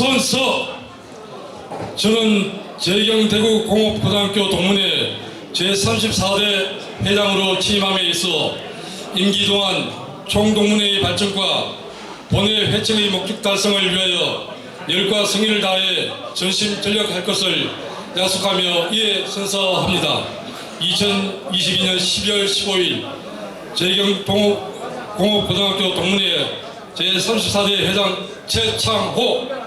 선서 저는 재경대구 공업고등학교 동문회 제34대 회장으로 취임함에 있어 임기 동안 총동문회의 발전과 본회 회청의 목적 달성을 위하여 열과 성의를 다해 전심 전력할 것을 약속하며 이에 선서합니다. 2022년 12월 15일 재경 동업, 공업고등학교 동문회 제34대 회장 최창호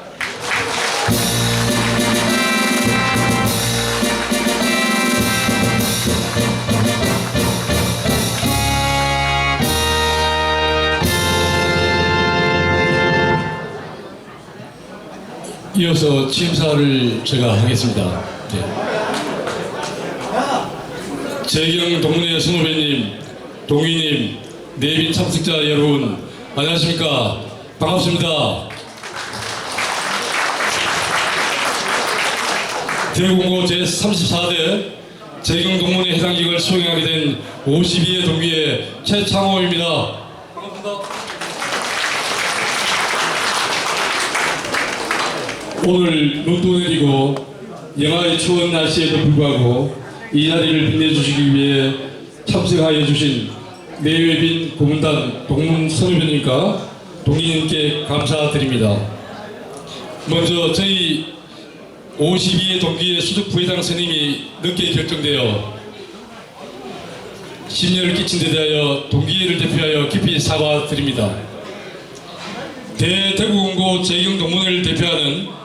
이어서 취임사를 제가 하겠습니다. 네. 재경 동문회 선후배님, 동의님, 내빈 참석자 여러분, 안녕하십니까? 반갑습니다. 대공고 제34대 재경 동문회 해당직을 수행하게 된 52의 동기의 최창호입니다. 반갑습니다. 오늘 눈도 내리고 영하의 추운 날씨에도 불구하고 이 자리를 빛내주시기 위해 참석하여 주신 내외빈 고문단 동문 선후배님과 동기님께 감사드립니다. 먼저 저희 52의 동기의 수석 부회장 선임이 늦게 결정되어 심려를 끼친 데 대하여 동기를 대표하여 깊이 사과드립니다. 대대구공고 재경 동문회를 대표하는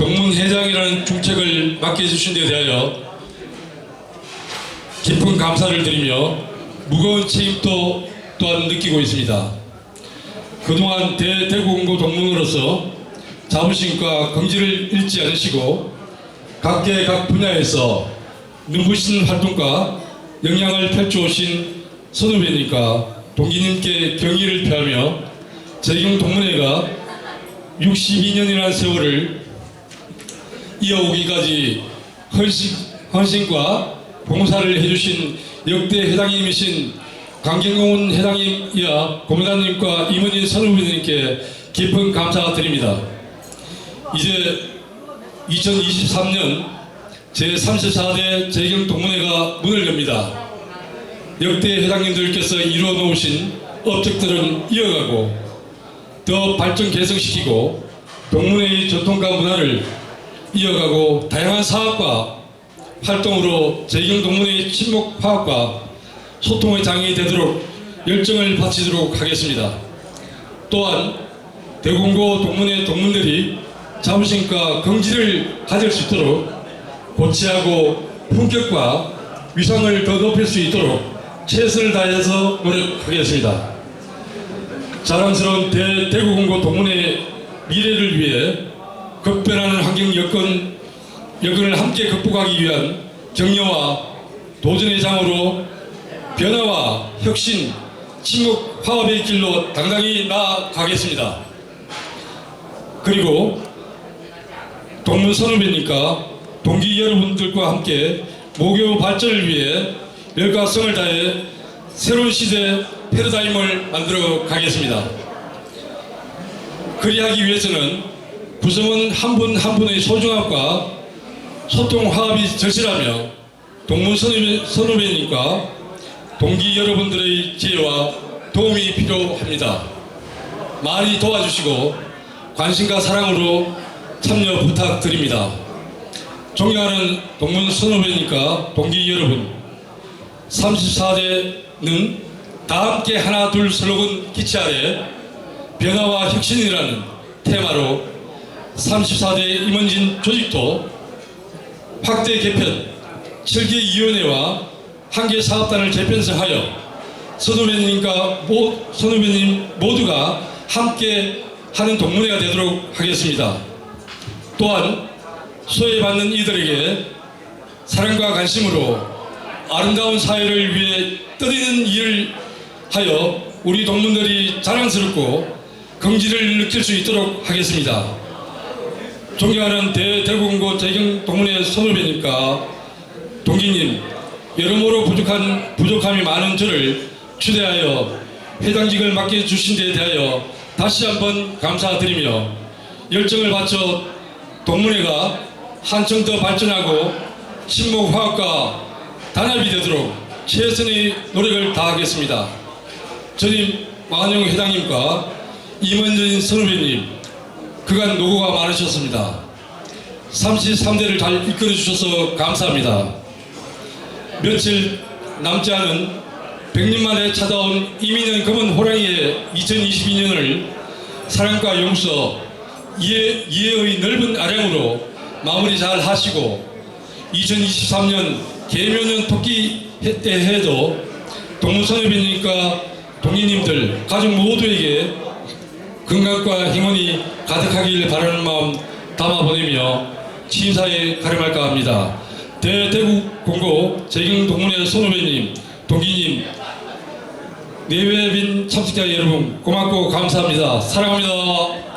동문회장이라는 중책을 맡겨주신 데 대하여 깊은 감사를 드리며 무거운 책임도 또한 느끼고 있습니다. 그동안 대대구공고 동문으로서 자부심과 긍지를 잃지 않으시고 각계 각 분야에서 눈부신 활동과 영향을 펼쳐오신 선후배님과 동기님께 경의를 표하며 재경 동문회가 62년이라는 세월을 이어오기까지 헌신, 헌신과 봉사를 해주신 역대 회장님이신 강경훈 회장님이야 고문단님과 임원진 선후배님께 깊은 감사드립니다. 이제 2023년 제34대 재경 동문회가 문을 엽니다. 역대 회장님들께서 이루어 놓으신 업적들은 이어가고 더 발전 개성시키고 동문회의 전통과 문화를 이어가고 다양한 사업과 활동으로 재경 동문회의 친목 파악과 소통의 장이 되도록 열정을 바치도록 하겠습니다. 또한 대공고 동문회 동문들이 자부심과 긍지를 가질 수 있도록 고치하고 품격과 위상을 더 높일 수 있도록 최선을 다해서 노력하겠습니다. 자랑스러운 대, 대구공고 동문회 미래를 위해 환경 여건, 여건을 함께 극복하기 위한 격려와 도전의 장으로 변화와 혁신, 침묵 화합의 길로 당당히 나아가겠습니다. 그리고 동문 선후배니까 동기 여러분들과 함께 모교 발전을 위해 열과 성을 다해 새로운 시대 패러다임을 만들어 가겠습니다. 그리하기 위해서는 구성원 한 분 한 분의 소중함과 소통 화합이 절실하며 동문 선후배, 선후배님과 동기 여러분들의 지혜와 도움이 필요합니다. 많이 도와주시고 관심과 사랑으로 참여 부탁드립니다. 존경하는 동문 선후배니까 동기 여러분 34대는 다 함께 하나 둘 슬로건 기치 아래 변화와 혁신이라는 테마로 34대 임원진 조직도 확대 개편 7개 위원회와 한개 사업단을 재편성하여 선후배님과 모, 선후배님 모두가 함께 하는 동문회가 되도록 하겠습니다. 또한 소외받는 이들에게 사랑과 관심으로 아름다운 사회를 위해 떠드는 일을 하여 우리 동문들이 자랑스럽고 긍지를 느낄 수 있도록 하겠습니다. 존경하는 대대구공고 재경 동문회 선후배니까 동기님 여러모로 부족한 부족함이 많은 저를 추대하여 회장직을 맡겨 주신 데 대하여 다시 한번 감사드리며 열정을 바쳐 동문회가 한층 더 발전하고 신목화학과 단합이 되도록 최선의 노력을 다하겠습니다. 전임 만영 회장님과 임원진 선후배님 그간 노고가 많으셨습니다. 33대를 잘 이끌어 주셔서 감사합니다. 며칠 남지 않은 100년 만에 찾아온 이민은 검은 호랑이의 2022년을 사랑과 용서, 이해, 이해의 넓은 아량으로 마무리 잘 하시고 2023년 개묘년 토끼 해때 해도 동문선협이니까 동의님들 가족 모두에게 건강과 행운이 가득하길 바라는 마음 담아 보내며 심사에 가름할까 합니다. 대대구 공고 재경 동문회 손후배님, 동기님, 내외빈 참석자 여러분 고맙고 감사합니다. 사랑합니다.